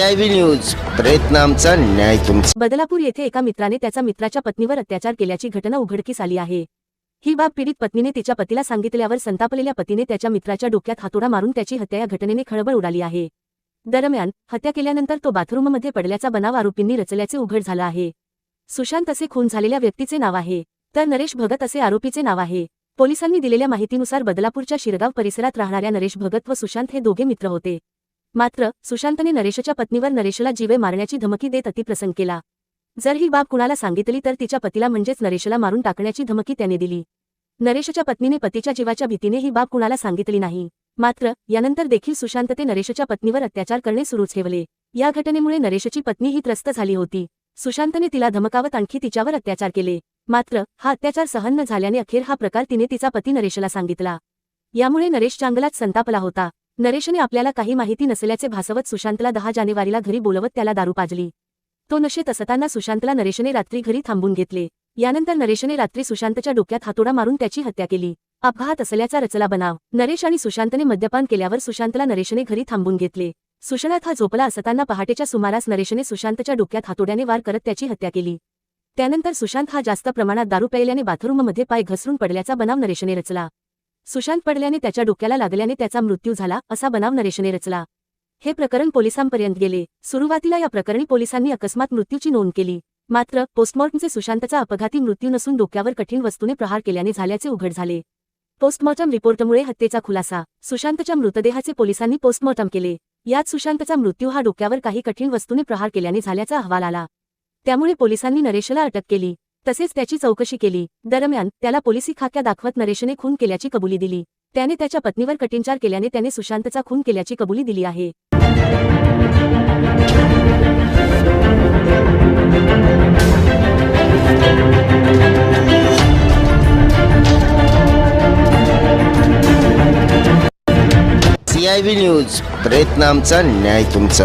CIB news प्रयत्न आमचा न्याय तुमचा. बदलापूर येथे एका मित्राने त्याचा मित्राच्या पत्नीवर अत्याचार केल्याची घटना उघडकीस आली आहे. ही बाब पीडित पत्नीने तिच्या पतीला सांगितल्यावर संतापलेल्या पतीने त्याच्या मित्राच्या डोक्यात हातोडा मारून त्याची हत्या या घटनेने खळबळ उडाली आहे. दरम्यान हत्या केल्यानंतर तो बाथरूममध्ये पडल्याचा बनाव आरोपींनी रचल्याचे उघड झालं आहे. सुशांत असे खून झालेल्या व्यक्तीचे नाव आहे. तर नरेश भगत असे आरोपीचे नाव आहे. पोलिसांनी दिलेल्या माहितीनुसार बदलापूरच्या शिरगाव परिसरात राहणाऱ्या नरेश भगत व सुशांत हे दोघे मित्र होते. मात्र सुशांतने नरेशच्या पत्नीवर नरेशला जीवे मारण्याची धमकी देत अतिप्रसंग केला. जर ही बाब कुणाला सांगितली तर तिच्या पतीला म्हणजेच नरेशला मारून टाकण्याची धमकी त्याने दिली. नरेशच्या पत्नीने पतीच्या जीवाच्या भीतीने ही बाब कुणाला सांगितली नाही. मात्र यानंतर देखील सुशांतते नरेशच्या पत्नीवर अत्याचार करणे सुरू ठेवले. या घटनेमुळे नरेशची पत्नी ही त्रस्त झाली होती. सुशांतने तिला धमकावत आणखी तिच्यावर अत्याचार केले. मात्र हा अत्याचार सहन न झाल्याने अखेर हा प्रकार तिने तिचा पती नरेशला सांगितला. यामुळे नरेश चांगलाच संतापला होता. नरेशने आपल्याला काही माहिती नसल्याचे भासवत सुशांतला दहा जानेवारीला घरी बोलवत त्याला दारू पाजली. तो नशेत असताना सुशांतला नरेशने रात्री घरी थांबून घेतले. यानंतर नरेशने रात्री सुशांतच्या डोक्यात हातोडा मारून त्याची हत्या केली. अपघात असल्याचा रचला बनाव. नरेश आणि सुशांतने मद्यपान केल्यावर सुशांतला नरेशने घरी थांबून घेतले. सुशांत हा झोपला असताना पहाटेच्या सुमारास नरेशने सुशांतच्या डोक्यात हातोड्याने वार करत त्याची हत्या केली. त्यानंतर सुशांत हा जास्त प्रमाणात दारू प्यायल्याने बाथरूममध्ये पाय घसरून पडल्याचा बनाव नरेशने रचला. सुशांत पडल्याने त्याच्या डोक्याला लागल्याने त्याचा मृत्यू झाला असा बनाव नरेशने रचला. हे प्रकरण पोलिसांपर्यंत गेले. सुरुवातीला या प्रकरणी पोलिसांनी अकस्मात मृत्यूची नोंद केली. मात्र पोस्टमॉर्टमचे सुशांतचा अपघाती मृत्यू नसून डोक्यावर कठीण वस्तूने प्रहार केल्याने झाल्याचे उघड झाले. पोस्टमॉर्टम रिपोर्टमुळे हत्येचा खुलासा. सुशांतच्या मृतदेहाचे पोलिसांनी पोस्टमॉर्टम केले. यात सुशांतचा मृत्यू हा डोक्यावर काही कठीण वस्तूने प्रहार केल्याने झाल्याचा अहवाल आला. त्यामुळे पोलिसांनी नरेशला अटक केली. तसेच त्याची चौकशी केली. दरम्यान त्याला पोलिसी खाक्या दाखवत नरेशने खून केल्याची कबुली दिली. त्याने त्याच्या पत्नीवर कठीणचार केल्याने त्याने सुशांतचा खून केल्याची कबुली दिली आहे. सीआयबी न्यूज प्रयत्न आमचा न्याय तुमचा.